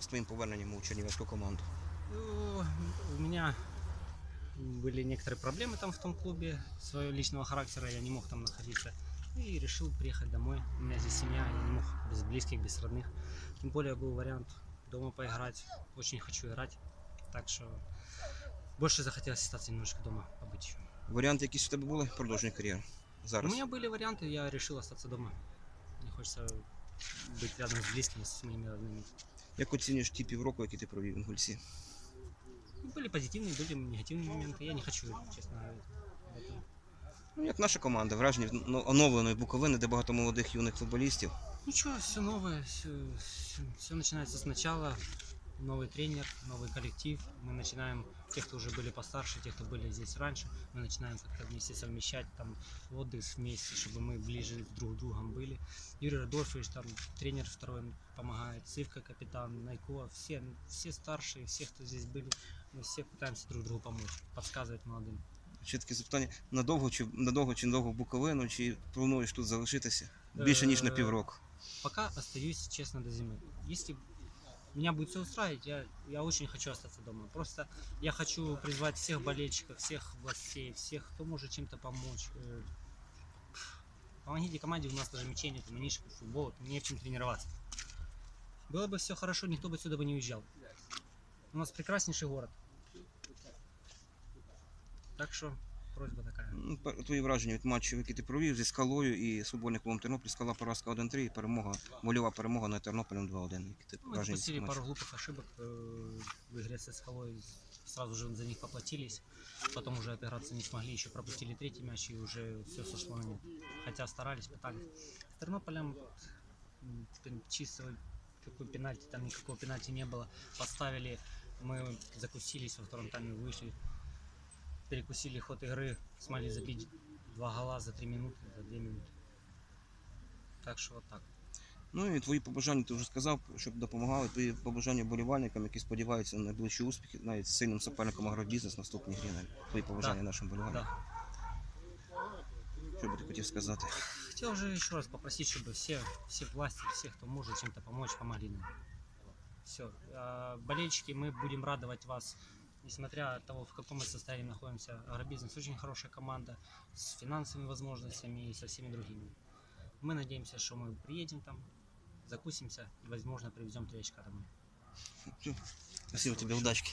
з твоїм поверненням у чернівецьку команду? Ну, у меня были некоторые проблемы там в том клубе своего личного характера, я не мог там находиться. И решил приехать домой. У меня здесь семья, я не мог без близких, без родных. Тем более был вариант дома поиграть. Очень хочу играть. Так что больше захотелось остаться немножко дома побыть еще. Варіанти якісь у тебе були продовження кар'єри? У Зараз. меня были варианты, я решил остаться дома. Мне хочется быть рядом с близкими, с моими родными. Як оцінюєш ті півроку, які ти провів в Інгульці? Были позитивные, были негативные моменты. Я не хочу, честно говоря. об этом. Ну, як наша команда, враження від ну, оновленої Буковини, де багато молодих юних футболістів. Ничего, все новое, все, начинается сначала. Новый тренер, новый коллектив. Мы начинаем, те, кто уже были постарше, те, кто были здесь раньше, мы начинаем как-то вместе совмещать там отдых вместе, чтобы мы ближе друг к другом были. Юрий Радольфович, там тренер второй помогает, Цивка капитан, Найкова, все, все старшие, все, кто здесь были, мы все пытаемся друг другу помочь, подсказывать молодым. Ще таке запитання: надовго чи надовго чи надовго в Буковину, чи плануєш тут залишитися? Більше ніж на Е, півроку. Пока остаюсь, честно, до зимы. Если меня будет все устраивать, я, я очень хочу остаться дома. Просто я хочу призвать всех болельщиков, всех властей, всех, кто может чем-то помочь. Э, Помогите команде, у нас даже мячей нет, манишек, футбол, не в чем тренироваться. Было бы все хорошо, никто бы отсюда бы не уезжал. У нас прекраснейший город. Так что просьба такая. Ну, пер- Твої враження від матчів, які ти провів зі скалою і з футбольним клубом Тернопіль, скала поразка 1-3 і перемога, вольова перемога над Тернополем 2-1. Які ти Мы враження від допустили цих пару матчів? глупых ошибок э, в игре с Скалой. Сразу же за них поплатились. Потом уже отыграться не смогли. Еще пропустили третий мяч и уже все сошло на нет. Хотя старались, пытались. С Тернополем м, пен- чисто какой пенальти, там никакого пенальти не было. Поставили, мы закусились во втором тайме, вышли. Перекусили ход игры, смогли забить два гола за три минуты, за две минуты. Так что вот так. Ну і твої побажання ти вже сказав, щоб допомагали. Твої побажання болівальникам, які сподіваються на найближчі успіхи, навіть з сильним суперником агробізнес в наступній грі. навіть. Твої побажання Да. нашим болівальникам. Да. Що би ти хотів сказати? Хотел же еще раз попросить, чтобы все, все власти, все, кто может чем-то помочь, помогли нам. Все. Болельщики, мы будем радовать вас, несмотря от того, в каком мы состоянии находимся. Агробизнес очень хорошая команда с финансовыми возможностями и со всеми другими. Мы надеемся, что мы приедем там, закусимся и, возможно, привезем три очка домой. Спасибо тобі, удачки.